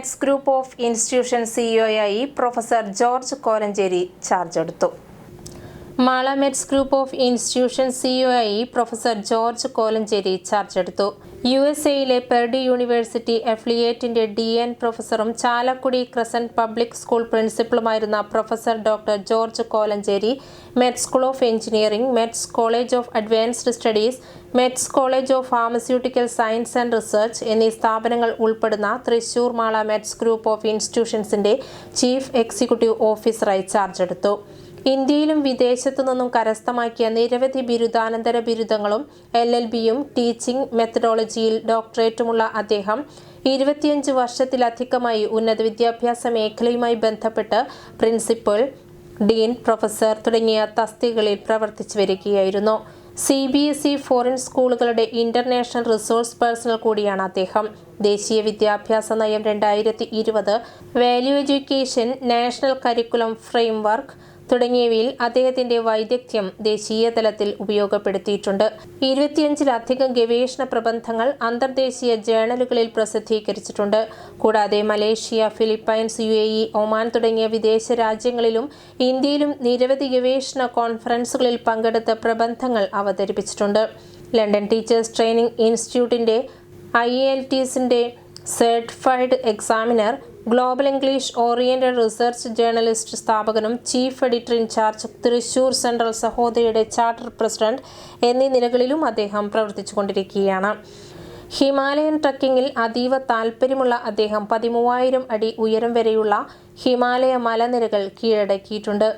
Midst group of institution സിഇഒയായി professor George Kolenchery charge എടുത്തു. Mala METS group of institution CEO ആയി professor George Kolenchery charge എടുത്തു U S എയിലെ Purdue university അഫിലിയേറ്റിന്റെ D N പ്രൊഫസറും Chalakudy crescent public school പ്രിൻസിപ്പളുമായിരുന്ന professor doctor George Kolenchery MET school of engineering METS college of advanced studies METS college of pharmaceutical science and research എന്നീ സ്ഥാപനങ്ങൾ ഉൾപ്പെടുന്ന Thrissur Mala METS group of ഇൻസ്റ്റിറ്റ്യൂഷൻസിന്റെ chief executive ഓഫീസറായി charge എടുത്തു ഇന്ത്യയിലും വിദേശത്തു നിന്നും കരസ്ഥമാക്കിയ നിരവധി ബിരുദാനന്തര ബിരുദങ്ങളും എൽ എൽ ബിയും ടീച്ചിംഗ് മെത്തഡോളജിയിൽ ഡോക്ടറേറ്റുമുള്ള അദ്ദേഹം ഇരുപത്തിയഞ്ച് വർഷത്തിലധികമായി ഉന്നത വിദ്യാഭ്യാസ മേഖലയുമായി ബന്ധപ്പെട്ട് പ്രിൻസിപ്പൽ ഡീൻ പ്രൊഫസർ തുടങ്ങിയ തസ്തികകളിൽ പ്രവർത്തിച്ചു വരികയായിരുന്നു. C B S E foreign സ്കൂളുകളുടെ ഇന്റർനാഷണൽ റിസോഴ്സ് പേഴ്സണൽ കൂടിയാണ് അദ്ദേഹം. ദേശീയ വിദ്യാഭ്യാസ നയം രണ്ടായിരത്തി ഇരുപത് value education national curriculum framework തുടങ്ങിയവയിൽ അദ്ദേഹത്തിന്റെ വൈദഗ്ധ്യം ദേശീയ തലത്തിൽ ഉപയോഗപ്പെടുത്തിയിട്ടുണ്ട്. ഇരുപത്തിയഞ്ചിലധികം ഗവേഷണ പ്രബന്ധങ്ങൾ അന്തർദേശീയ ജേണലുകളിൽ പ്രസിദ്ധീകരിച്ചിട്ടുണ്ട്. കൂടാതെ Malaysia Philippines U A E Oman തുടങ്ങിയ വിദേശ രാജ്യങ്ങളിലും ഇന്ത്യയിലും നിരവധി ഗവേഷണ കോൺഫറൻസുകളിൽ പങ്കെടുത്ത പ്രബന്ധങ്ങൾ അവതരിപ്പിച്ചിട്ടുണ്ട്. ലണ്ടൻ ടീച്ചേഴ്സ് ട്രെയിനിംഗ് ഇൻസ്റ്റിറ്റ്യൂട്ടിന്റെ I L ടിസിന്റെ certified examiner global English oriented research journalist സ്ഥാപകനും chief editor in charge Thrissur central സഹോദരിയുടെ ചാർട്ടർ പ്രസിഡന്റ് എന്നീ നിലകളിലും അദ്ദേഹം പ്രവർത്തിച്ചുകൊണ്ടിരിക്കുകയാണ്. ഹിമാലയൻ ട്രക്കിങ്ങിൽ അതീവ താൽപ്പര്യമുള്ള അദ്ദേഹം പതിമൂവായിരം അടി ഉയരം വരെയുള്ള ഹിമാലയ മലനിരകൾ കീഴടക്കിയിട്ടുണ്ട്.